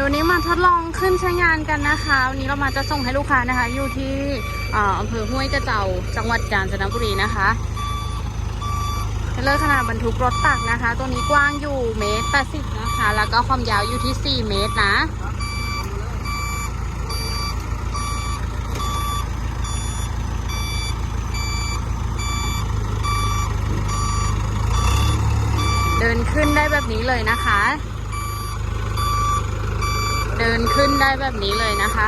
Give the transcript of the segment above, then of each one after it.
ดี๋ยวนี้มาทดลองขึ้นใช้งานกันนะคะ วันนี้เรามาจะส่งให้ลูกค้านะคะ อยู่ที่อ่ออำเภอห้วยกระเจ้าจังหวัดกาญจนบุรีนะคะเป็นเลขขนาดบรรทุกรถตักนะคะ ตัวนี้กว้างอยู่เมตรแปดสิบนะคะ แล้วก็ความยาวอยู่ที่ 4 เมตรนะเดินขึ้นได้แบบนี้เลยนะคะ เดินขึ้นได้แบบนี้เลยนะคะ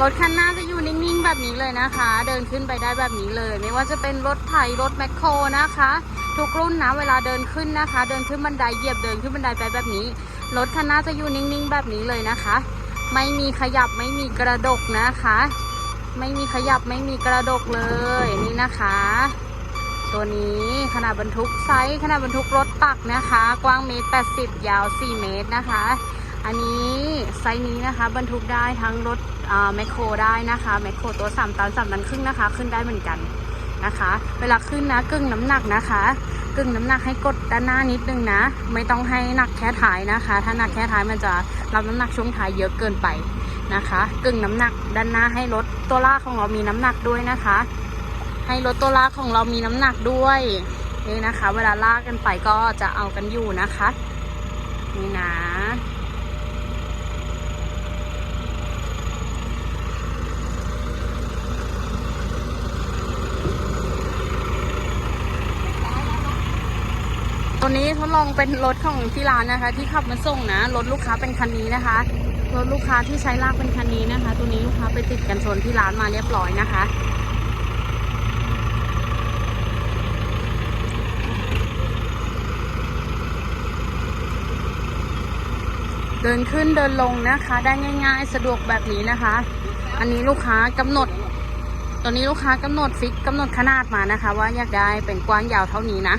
รถคันหน้าจะอยู่นิ่งๆแบบนี้เลยนะคะ เดินขึ้นไปได้แบบนี้เลย ไม่ว่าจะเป็นรถไถรถแมคโครนะคะ ทุกรุ่นนะเวลาเดินขึ้นนะคะ เดินขึ้นบันไดเหยียบเดินขึ้นบันไดไปแบบนี้ รถคันหน้าจะอยู่นิ่งๆแบบนี้เลยนะคะ ไม่มีขยับไม่มีกระดกนะคะ ไม่มีขยับไม่มีกระดกเลยนี่นะคะ ตัวนี้ขนาดบรรทุกไซส์ขนาดบรรทุกรถตักนะคะ กว้างเมตร80ยาว4เมตรนะคะ อันนี้ไซส์นี้นะคะ บรรทุกได้ทั้งรถแมคโครได้นะคะแมคโครตัว3ตัน3ตันครึ่งนะคะ ขึ้นได้เหมือนกันนะคะ เวลาขึ้นนะกึ่งน้ำหนักนะคะกึ่งน้ำหนักให้กดด้านหน้านิดนึงนะ ไม่ต้องให้หนักแค่ท้ายนะคะ ถ้าหนักแค่ท้ายมันจะรับน้ำหนักช่วงท้ายเยอะเกินไปนะคะ กึ่งน้ำหนักด้านหน้าให้รถตัวลากของเรามีน้ำหนักด้วยนะคะ ให้รถตัวลากของเรามีน้ำหนักด้วยนี่นะคะ เวลาลากกันไปก็จะเอากันอยู่นะคะนี่นะ ตัวนี้ทดลองเป็นรถของที่ร้านนะคะ ที่ขับมาส่งนะรถลูกค้าเป็นคันนี้นะคะรถลูกค้าที่ใช้ลากเป็นคันนี้นะคะ ตัวนี้ลูกค้าไปติดกันชนที่ร้านมาเรียบร้อยนะคะเดินขึ้นเดินลงนะคะ ได้ง่ายๆ สะดวกแบบนี้นะคะ อันนี้ลูกค้ากำหนดตอนนี้ลูกค้ากำหนดฟิกกำหนดขนาดมานะคะ ว่าอยากได้เป็นกว้างยาวเท่านี้นะ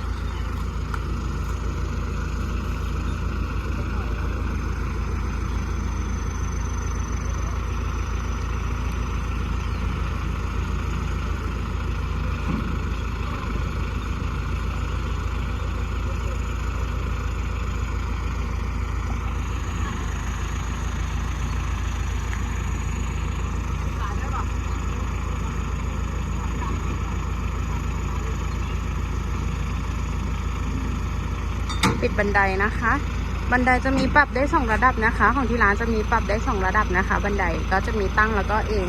ปิดบันไดนะคะ บันไดจะมีปรับได้สองระดับนะคะ ของที่ร้านจะมีปรับได้สองระดับนะคะ บันไดก็จะมีตั้งแล้วก็เอง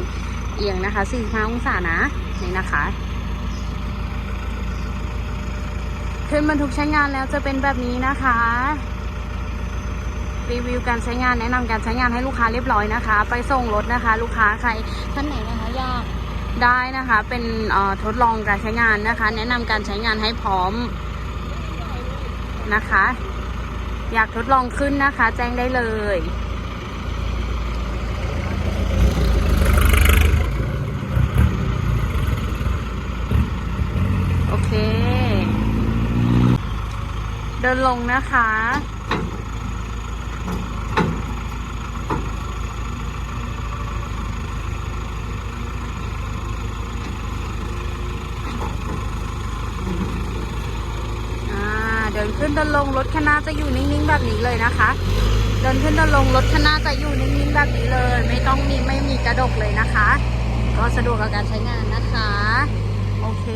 เอียงนะคะ45องศานะนี่นะคะขึ้นบรรทุกใช้งานแล้วจะเป็นแบบนี้นะคะ รีวิวการใช้งานแนะนำการใช้งานให้ลูกค้าเรียบร้อยนะคะ ไปส่งรถนะคะ ลูกค้าใครท่านไหนนะคะอยากได้นะคะ เป็นทดลองการใช้งานนะคะ แนะนำการใช้งานให้พร้อม นะคะ อยากทดลองขึ้นนะคะ แจ้งได้เลย โอเค เดินลงนะคะ อ่าเดินขึ้นเดินลงรถคันหน้าจะอยู่นิ่งๆแบบนี้เลยนะคะ เดินขึ้นเดินลงรถคันหน้าจะอยู่นิ่งๆแบบนี้เลย ไม่ต้องมีไม่มีกระดกเลยนะคะ ก็สะดวกกับการใช้งานนะคะ โอเค